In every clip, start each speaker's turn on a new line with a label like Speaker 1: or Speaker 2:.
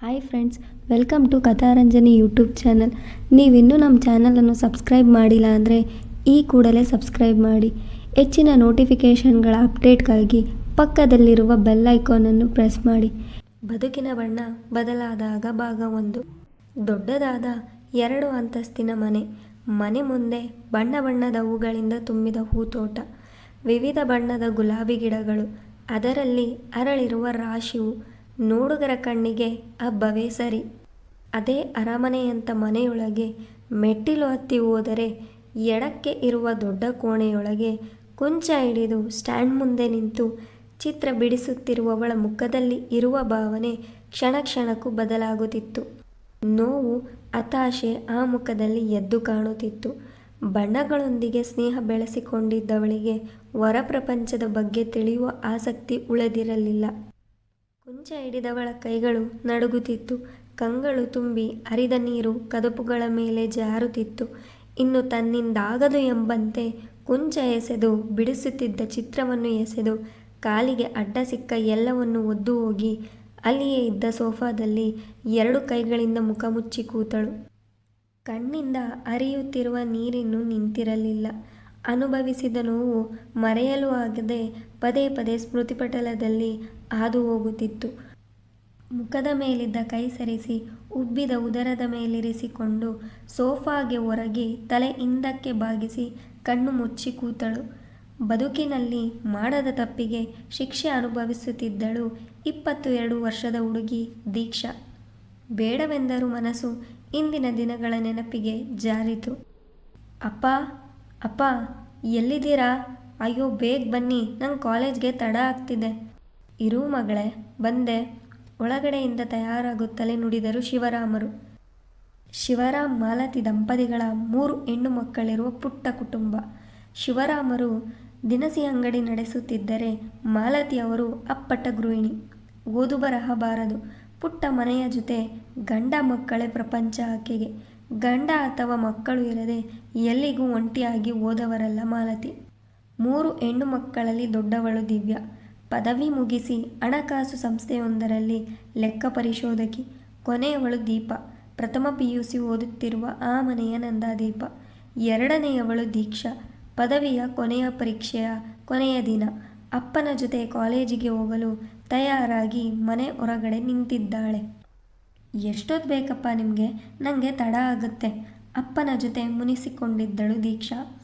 Speaker 1: Hi friends welcome to Katharanjani YouTube channel ನೀವಿನ್ನೂ ನಮ್ಮ ಚಾನಲನ್ನು ಸಬ್ಸ್ಕ್ರೈಬ್ ಮಾಡಿಲ್ಲ ಅಂದರೆ ಈ ಕೂಡಲೇ ಸಬ್ಸ್ಕ್ರೈಬ್ ಮಾಡಿ. ಹೆಚ್ಚಿನ ನೋಟಿಫಿಕೇಷನ್ಗಳ ಅಪ್ಡೇಟ್ಗಾಗಿ ಪಕ್ಕದಲ್ಲಿರುವ ಬೆಲ್ ಐಕಾನನ್ನು ಪ್ರೆಸ್ ಮಾಡಿ. ಬದುಕಿನ ಬಣ್ಣ ಬದಲಾದಾಗ ಭಾಗ ಒಂದು. ದೊಡ್ಡದಾದ ಎರಡು ಅಂತಸ್ತಿನ ಮನೆ. ಮನೆ ಮುಂದೆ ಬಣ್ಣ ಬಣ್ಣದ ಹೂಗಳಿಂದ ತುಂಬಿದ ಹೂತೋಟ. ವಿವಿಧ ಬಣ್ಣದ ಗುಲಾಬಿ ಗಿಡಗಳು. ಅದರಲ್ಲಿ ಅರಳಿರುವ ರಾಶಿಯು ನೋಡುಗರ ಕಣ್ಣಿಗೆ ಹಬ್ಬವೇ ಸರಿ. ಅದೇ ಅರಮನೆಯಂಥ ಮನೆಯೊಳಗೆ ಮೆಟ್ಟಿಲು ಹತ್ತಿ ಹೋದರೆ ಎಡಕ್ಕೆ ಇರುವ ದೊಡ್ಡ ಕೋಣೆಯೊಳಗೆ ಕುಂಚ ಹಿಡಿದು ಸ್ಟ್ಯಾಂಡ್ ಮುಂದೆ ನಿಂತು ಚಿತ್ರ ಬಿಡಿಸುತ್ತಿರುವವಳ ಮುಖದಲ್ಲಿ ಇರುವ ಭಾವನೆ ಕ್ಷಣ ಕ್ಷಣಕ್ಕೂ ಬದಲಾಗುತ್ತಿತ್ತು. ನೋವು ಹತಾಶೆ ಆ ಮುಖದಲ್ಲಿ ಎದ್ದು ಕಾಣುತ್ತಿತ್ತು. ಬಣ್ಣಗಳೊಂದಿಗೆ ಸ್ನೇಹ ಬೆಳೆಸಿಕೊಂಡಿದ್ದವಳಿಗೆ ಹೊರ ಪ್ರಪಂಚದ ಬಗ್ಗೆ ತಿಳಿಯುವ ಆಸಕ್ತಿ ಉಳಿದಿರಲಿಲ್ಲ. ಕುಂಚ ಹಿಡಿದವಳ ಕೈಗಳು ನಡುಗುತ್ತಿತ್ತು. ಕಂಗಳು ತುಂಬಿ ಹರಿದ ನೀರು ಕದಪುಗಳ ಮೇಲೆ ಜಾರುತ್ತಿತ್ತು. ಇನ್ನು ತನ್ನಿಂದಾಗದು ಎಂಬಂತೆ ಕುಂಚ ಎಸೆದು, ಬಿಡಿಸುತ್ತಿದ್ದ ಚಿತ್ರವನ್ನು ಎಸೆದು, ಕಾಲಿಗೆ ಅಡ್ಡ ಸಿಕ್ಕ ಎಲ್ಲವನ್ನು ಒದ್ದು ಹೋಗಿ, ಅಲ್ಲಿಯೇ ಇದ್ದ ಸೋಫಾದಲ್ಲಿ ಎರಡು ಕೈಗಳಿಂದ ಮುಖ ಮುಚ್ಚಿ ಕೂತಳು. ಕಣ್ಣಿಂದ ಹರಿಯುತ್ತಿರುವ ನೀರಿನ್ನು ನಿಂತಿರಲಿಲ್ಲ. ಅನುಭವಿಸಿದ ನೋವು ಮರೆಯಲು ಆಗದೆ ಪದೇ ಪದೇ ಸ್ಮೃತಿಪಟಲದಲ್ಲಿ ಹಾದು ಹೋಗುತ್ತಿತ್ತು ಮುಖದ ಮೇಲಿದ್ದ ಕೈ ಸರಿಸಿ, ಉಬ್ಬಿದ ಉದರದ ಮೇಲಿರಿಸಿಕೊಂಡು ಸೋಫಾಗೆ ಒರಗಿ ತಲೆ ಹಿಂದಕ್ಕೆ ಬಾಗಿಸಿ ಕಣ್ಣು ಮುಚ್ಚಿ ಕೂತಳು. ಬದುಕಿನಲ್ಲಿ ಮಾಡದ ತಪ್ಪಿಗೆ ಶಿಕ್ಷೆ ಅನುಭವಿಸುತ್ತಿದ್ದಳು ಇಪ್ಪತ್ತು ಎರಡು ವರ್ಷದ ಹುಡುಗಿ ದೀಕ್ಷಾ. ಬೇಡವೆಂದರೂ ಮನಸ್ಸು ಇಂದಿನ ದಿನಗಳ ನೆನಪಿಗೆ ಜಾರಿತು. ಅಪ್ಪ ಅಪ್ಪ, ಎಲ್ಲಿದ್ದೀರಾ? ಅಯ್ಯೋ, ಬೇಗ ಬನ್ನಿ. ನಂಗೆ ಕಾಲೇಜ್ಗೆ ತಡ ಆಗ್ತಿದೆ. ಇರು ಮಗಳೇ, ಬಂದೆ. ಒಳಗಡೆಯಿಂದ ತಯಾರಾಗುತ್ತಲೇ ನುಡಿದರು ಶಿವರಾಮರು. ಶಿವರಾಮ್ ಮಾಲತಿ ದಂಪತಿಗಳ ಮೂರು ಹೆಣ್ಣು ಮಕ್ಕಳಿರುವ ಪುಟ್ಟ ಕುಟುಂಬ. ಶಿವರಾಮರು ದಿನಸಿ ಅಂಗಡಿ ನಡೆಸುತ್ತಿದ್ದರೆ ಮಾಲತಿ ಅವರು ಅಪ್ಪಟ ಗೃಹಿಣಿ. ಓದು ಬರಹ ಬಾರದು. ಪುಟ್ಟ ಮನೆಯ ಜೊತೆ ಗಂಡ ಮಕ್ಕಳೇ ಪ್ರಪಂಚ ಆಕೆಗೆ. ಗಂಡ ಅಥವಾ ಮಕ್ಕಳು ಇರದೆ ಎಲ್ಲಿಗೂ ಒಂಟಿಯಾಗಿ ಹೋದವರಲ್ಲ ಮಾಲತಿ. ಮೂರು ಹೆಣ್ಣು ಮಕ್ಕಳಲ್ಲಿ ದೊಡ್ಡವಳು ದಿವ್ಯ. ಪದವಿ ಮುಗಿಸಿ ಹಣಕಾಸು ಸಂಸ್ಥೆಯೊಂದರಲ್ಲಿ ಲೆಕ್ಕ ಪರಿಶೋಧಕಿ, ಕೊನೆಯವಳು ದೀಪ. ಪ್ರಥಮ ಪಿ ಯು ಸಿ ಓದುತ್ತಿರುವ ಆ ಮನೆಯ ನಂದಾದೀಪ. ಎರಡನೆಯವಳು ದೀಕ್ಷಾ. ಪದವಿಯ ಕೊನೆಯ ಪರೀಕ್ಷೆಯ ಕೊನೆಯ ದಿನ. ಅಪ್ಪನ ಜೊತೆ ಕಾಲೇಜಿಗೆ ಹೋಗಲು ತಯಾರಾಗಿ ಮನೆ ಹೊರಗಡೆ ನಿಂತಿದ್ದಾಳೆ. ಎಷ್ಟೊತ್ತು ಬೇಕಪ್ಪ ನಿಮಗೆ? ನನಗೆ ತಡ ಆಗುತ್ತೆ. ಅಪ್ಪನ ಜೊತೆ ಮುನಿಸಿಕೊಂಡಿದ್ದಳು ದೀಕ್ಷಾ.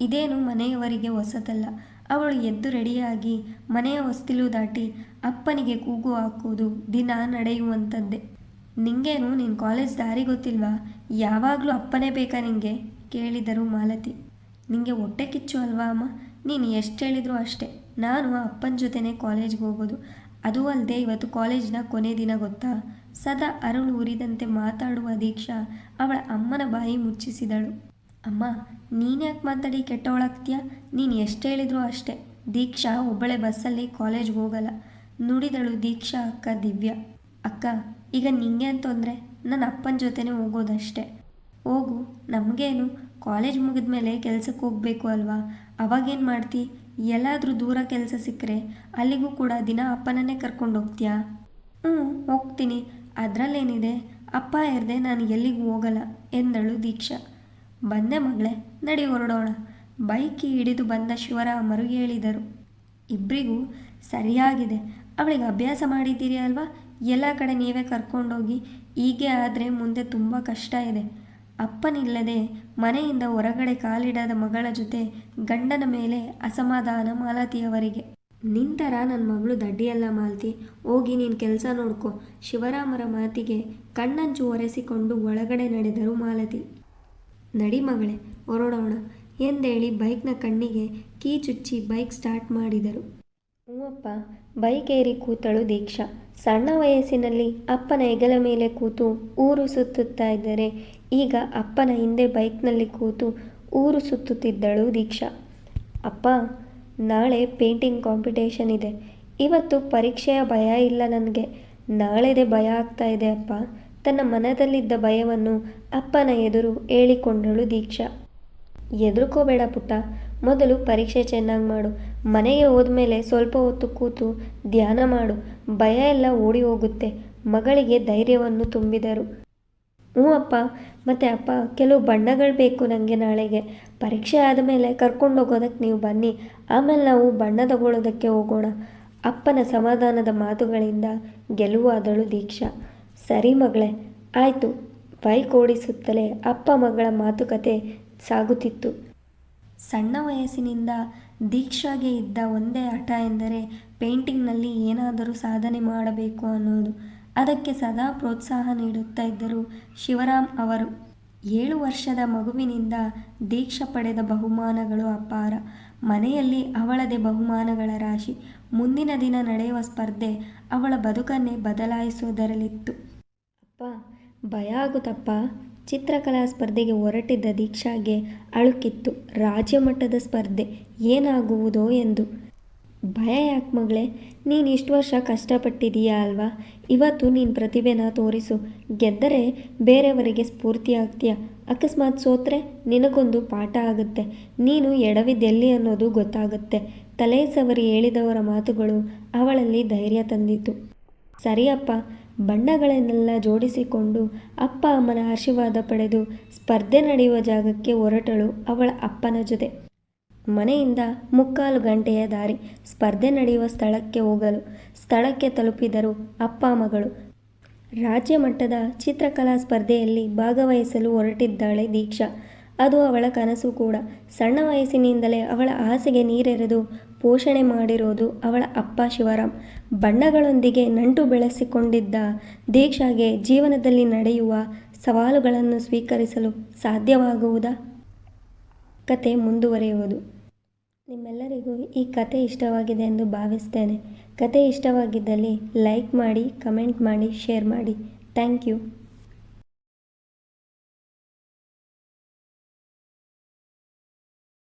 Speaker 1: ಇದೇನು ಮನೆಯವರಿಗೆ ಹೊಸತಲ್ಲ. ಅವಳು ಎದ್ದು ರೆಡಿಯಾಗಿ ಮನೆಯ ಹೊಸ್ತಿಲು ದಾಟಿ ಅಪ್ಪನಿಗೆ ಕೂಗು ಹಾಕುವುದು ದಿನ ನಡೆಯುವಂಥದ್ದೇ ನಿಂಗೇನು ನಿನ್ನ ಕಾಲೇಜ್ ದಾರಿ ಗೊತ್ತಿಲ್ವಾ? ಯಾವಾಗಲೂ ಅಪ್ಪನೇ ಬೇಕಾ ನಿಂಗೆ? ಕೇಳಿದರು ಮಾಲತಿ. ನಿಂಗೆ ಹೊಟ್ಟೆ ಕಿಚ್ಚು ಅಲ್ವಾ ಅಮ್ಮ? ನೀನು ಎಷ್ಟು ಹೇಳಿದ್ರು ಅಷ್ಟೇ. ನಾನು ಅಪ್ಪನ ಜೊತೆನೇ ಕಾಲೇಜ್ಗೆ ಹೋಗೋದು. ಅದೂ ಅಲ್ಲದೆ ಇವತ್ತು ಕಾಲೇಜಿನ ಕೊನೆ ದಿನ ಗೊತ್ತಾ? ಸದಾ ಅರುಳು ಉರಿದಂತೆ ಮಾತಾಡುವ ದೀಕ್ಷಾ ಅವಳ ಅಮ್ಮನ ಬಾಯಿ ಮುಚ್ಚಿಸಿದಳು. ಅಮ್ಮ, ನೀನ್ಯಾಕೆ ಮಾತಾಡಿ ಕೆಟ್ಟವಳಾಗ್ತೀಯ? ನೀನು ಎಷ್ಟು ಹೇಳಿದ್ರು ಅಷ್ಟೇ. ದೀಕ್ಷಾ ಒಬ್ಬಳೆ ಬಸ್ಸಲ್ಲಿ ಕಾಲೇಜ್ಗೆ ಹೋಗಲ್ಲ. ನುಡಿದಳು ದೀಕ್ಷಾ ಅಕ್ಕ ದಿವ್ಯ. ಅಕ್ಕ, ಈಗ ನಿಂಗೆ ಅಂತಂದರೆ ನನ್ನ ಅಪ್ಪನ ಜೊತೆನೇ ಹೋಗೋದಷ್ಟೇ. ಹೋಗು, ನಮಗೇನು? ಕಾಲೇಜ್ ಮುಗಿದ ಮೇಲೆ ಕೆಲಸಕ್ಕೆ ಹೋಗಬೇಕು ಅಲ್ವಾ? ಅವಾಗೇನು ಮಾಡ್ತಿ? ಎಲ್ಲಾದರೂ ದೂರ ಕೆಲಸ ಸಿಕ್ಕರೆ ಅಲ್ಲಿಗೂ ಕೂಡ ದಿನ ಅಪ್ಪನನ್ನೇ ಕರ್ಕೊಂಡು ಹೋಗ್ತೀಯಾ ಹ್ಞೂ ಹೋಗ್ತೀನಿ. ಅದರಲ್ಲೇನಿದೆ? ಅಪ್ಪ ಇರದೆ ನಾನು ಎಲ್ಲಿಗೂ ಹೋಗಲ್ಲ ಎಂದಳು ದೀಕ್ಷಾ. ಬಂದೆ ಮಗಳೇ, ನಡಿ ಹೊರಡೋಣ. ಬೈಕ್ ಹಿಡಿದು ಬಂದ ಶಿವರಾಮರು ಹೇಳಿದರು ಇಬ್ಬರಿಗೂ ಸರಿಯಾಗಿದೆ. ಅವಳಿಗೆ ಅಭ್ಯಾಸ ಮಾಡಿದ್ದೀರಿ ಅಲ್ವಾ? ಎಲ್ಲ ಕಡೆ ನೀವೇ ಕರ್ಕೊಂಡೋಗಿ, ಹೀಗೆ ಆದರೆ ಮುಂದೆ ತುಂಬ ಕಷ್ಟ ಇದೆ. ಅಪ್ಪನಿಲ್ಲದೆ ಮನೆಯಿಂದ ಹೊರಗಡೆ ಕಾಲಿಡದ ಮಗಳ ಜೊತೆ ಗಂಡನ ಮೇಲೆ ಅಸಮಾಧಾನ ಮಾಲತಿಯವರಿಗೆ. ನಿಂತರ ನನ್ನ ಮಗಳು ದಡ್ಡಿಯಲ್ಲ ಮಾಲತಿ, ಹೋಗಿ ನೀನು ಕೆಲಸ ನೋಡ್ಕೊ. ಶಿವರಾಮರ ಮಾತಿಗೆ ಕಣ್ಣಂಚು ಒರೆಸಿಕೊಂಡು ಒಳಗಡೆ ನಡೆದರು ಮಾಲತಿ. ನಡಿ ಮಗಳೇ, ಹೊರಡೋಣ, ಎಂದೇಳಿ ಬೈಕ್ನ ಕಣ್ಣಿಗೆ ಕೀ ಚುಚ್ಚಿ ಬೈಕ್ ಸ್ಟಾರ್ಟ್ ಮಾಡಿದರು. ಹೂವಪ್ಪ, ಬೈಕ್ ಏರಿ ಕೂತಳು ದೀಕ್ಷಾ. ಸಣ್ಣ ವಯಸ್ಸಿನಲ್ಲಿ ಅಪ್ಪನ ಹೆಗಲ ಮೇಲೆ ಕೂತು ಊರು ಸುತ್ತುತ್ತಾ ಇದ್ದರೆ, ಈಗ ಅಪ್ಪನ ಹಿಂದೆ ಬೈಕ್ನಲ್ಲಿ ಕೂತು ಊರು ಸುತ್ತುತ್ತಿದ್ದಳು ದೀಕ್ಷಾ. ಅಪ್ಪ ನಾಳೆ ಪೇಂಟಿಂಗ್ ಕಾಂಪಿಟೇಷನ್ ಇದೆ. ಇವತ್ತು ಪರೀಕ್ಷೆಯ ಭಯ ಇಲ್ಲ ನನಗೆ. ನಾಳೆದೆ ಭಯ ಆಗ್ತಾ ಇದೆ ಅಪ್ಪ. ತನ್ನ ಮನದಲ್ಲಿದ್ದ ಭಯವನ್ನು ಅಪ್ಪನ ಎದುರು ಹೇಳಿಕೊಂಡಳು ದೀಕ್ಷಾ. ಎದುರುಕೋಬೇಡ ಪುಟ್ಟ. ಮೊದಲು ಪರೀಕ್ಷೆ ಚೆನ್ನಾಗಿ ಮಾಡು. ಮನೆಗೆ ಹೋದ್ಮೇಲೆ ಸ್ವಲ್ಪ ಹೊತ್ತು ಕೂತು ಧ್ಯಾನ ಮಾಡು. ಭಯ ಎಲ್ಲ ಓಡಿ ಹೋಗುತ್ತೆ. ಮಗಳಿಗೆ ಧೈರ್ಯವನ್ನು ತುಂಬಿದರು. ಹ್ಞೂ ಅಪ್ಪ, ಮತ್ತು ಅಪ್ಪ, ಕೆಲವು ಬಣ್ಣಗಳು ಬೇಕು ನನಗೆ ನಾಳೆಗೆ. ಪರೀಕ್ಷೆ ಆದಮೇಲೆ ಕರ್ಕೊಂಡು ಹೋಗೋದಕ್ಕೆ ನೀವು ಬನ್ನಿ. ಆಮೇಲೆ ನಾವು ಬಣ್ಣ ತಗೊಳ್ಳೋದಕ್ಕೆ ಹೋಗೋಣ. ಅಪ್ಪನ ಸಮಾಧಾನದ ಮಾತುಗಳಿಂದ ಗೆಲುವಾದಳು ದೀಕ್ಷಾ. ಸರಿ ಮಗಳೇ, ಆಯಿತು. ಬೈಕ್ ಓಡಿಸುತ್ತಲೇ ಅಪ್ಪ ಮಗಳ ಮಾತುಕತೆ ಸಾಗುತ್ತಿತ್ತು. ಸಣ್ಣ ವಯಸ್ಸಿನಿಂದ ದೀಕ್ಷಾಗೆ ಇದ್ದ ಒಂದೇ ಹಠ ಎಂದರೆ ಪೇಂಟಿಂಗ್ನಲ್ಲಿ ಏನಾದರೂ ಸಾಧನೆ ಮಾಡಬೇಕು ಅನ್ನೋದು. ಅದಕ್ಕೆ ಸದಾ ಪ್ರೋತ್ಸಾಹ ನೀಡುತ್ತಾ ಇದ್ದರು ಶಿವರಾಮ್ ಅವರು. ಏಳು ವರ್ಷದ ಮಗುವಿನಿಂದ ದೀಕ್ಷೆ ಪಡೆದ ಬಹುಮಾನಗಳು ಅಪಾರ. ಮನೆಯಲ್ಲಿ ಅವಳದೇ ಬಹುಮಾನಗಳ ರಾಶಿ. ಮುಂದಿನ ದಿನ ನಡೆಯುವ ಸ್ಪರ್ಧೆ ಅವಳ ಬದುಕನ್ನೇ ಬದಲಾಯಿಸುವುದರಲ್ಲಿತ್ತು. ಅಪ್ಪ, ಭಯ ಆಗುತ್ತಪ್ಪ. ಚಿತ್ರಕಲಾ ಸ್ಪರ್ಧೆಗೆ ಹೊರಟಿದ್ದ ದೀಕ್ಷಾಗೆ ಅಳುಕಿತ್ತು. ರಾಜ್ಯಮಟ್ಟದ ಸ್ಪರ್ಧೆ ಏನಾಗುವುದೋ ಎಂದು. ಭಯ ಯಾಕೆ ಮಗಳೇ? ನೀನು ಇಷ್ಟು ವರ್ಷ ಕಷ್ಟಪಟ್ಟಿದೀಯಾ ಅಲ್ವಾ? ಇವತ್ತು ನೀನು ಪ್ರತಿಭೆನ ತೋರಿಸು. ಗೆದ್ದರೆ ಬೇರೆಯವರಿಗೆ ಸ್ಫೂರ್ತಿ ಆಗ್ತೀಯ? ಅಕಸ್ಮಾತ್ ಸೋತ್ರೆ ನಿನಗೊಂದು ಪಾಠ ಆಗುತ್ತೆ. ನೀನು ಎಡವಿದ್ದೆಲ್ಲಿ ಅನ್ನೋದು ಗೊತ್ತಾಗುತ್ತೆ. ತಲೆ ಸವರಿ ಹೇಳಿದವರ ಮಾತುಗಳು ಅವಳಲ್ಲಿ ಧೈರ್ಯ ತಂದಿತು. ಸರಿಯಪ್ಪ, ಬಣ್ಣಗಳನ್ನೆಲ್ಲ ಜೋಡಿಸಿಕೊಂಡು ಅಪ್ಪ ಅಮ್ಮನ ಆಶೀರ್ವಾದ ಪಡೆದು ಸ್ಪರ್ಧೆ ನಡೆಯುವ ಜಾಗಕ್ಕೆ ಹೊರಟಳು ಅವಳ ಅಪ್ಪನ ಜೊತೆ. ಮನೆಯಿಂದ ಮುಕ್ಕಾಲು ಗಂಟೆಯ ದಾರಿ ಸ್ಪರ್ಧೆ ನಡೆಯುವ ಸ್ಥಳಕ್ಕೆ ಹೋಗಲು ಸ್ಥಳಕ್ಕೆ ತಲುಪಿದರು ಅಪ್ಪ ಮಗಳು. ರಾಜ್ಯ ಮಟ್ಟದ ಚಿತ್ರಕಲಾ ಸ್ಪರ್ಧೆಯಲ್ಲಿ ಭಾಗವಹಿಸಲು ಹೊರಟಿದ್ದಾಳೆ ದೀಕ್ಷಾ. ಅದು ಅವಳ ಕನಸು ಕೂಡ. ಸಣ್ಣ ವಯಸ್ಸಿನಿಂದಲೇ ಅವಳ ಆಸೆಗೆ ನೀರೆರೆದು ಪೋಷಣೆ ಮಾಡಿರೋದು ಅವಳ ಅಪ್ಪ ಶಿವರಾಮ್. ಬಣ್ಣಗಳೊಂದಿಗೆ ನಂಟು ಬೆಳೆಸಿಕೊಂಡಿದ್ದ ದೀಕ್ಷಾಗೆ ಜೀವನದಲ್ಲಿ ನಡೆಯುವ ಸವಾಲುಗಳನ್ನು ಸ್ವೀಕರಿಸಲು ಸಾಧ್ಯವಾಗುವುದಾ? ಕತೆ ಮುಂದುವರಿಯುವುದು. ನಿಮ್ಮೆಲ್ಲರಿಗೂ ಈ ಕತೆ ಇಷ್ಟವಾಗಿದೆ ಎಂದು ಭಾವಿಸ್ತೇನೆ. ಕತೆ ಇಷ್ಟವಾಗಿದ್ದಲ್ಲಿ ಲೈಕ್ ಮಾಡಿ, ಕಮೆಂಟ್ ಮಾಡಿ, ಶೇರ್ ಮಾಡಿ. Thank you.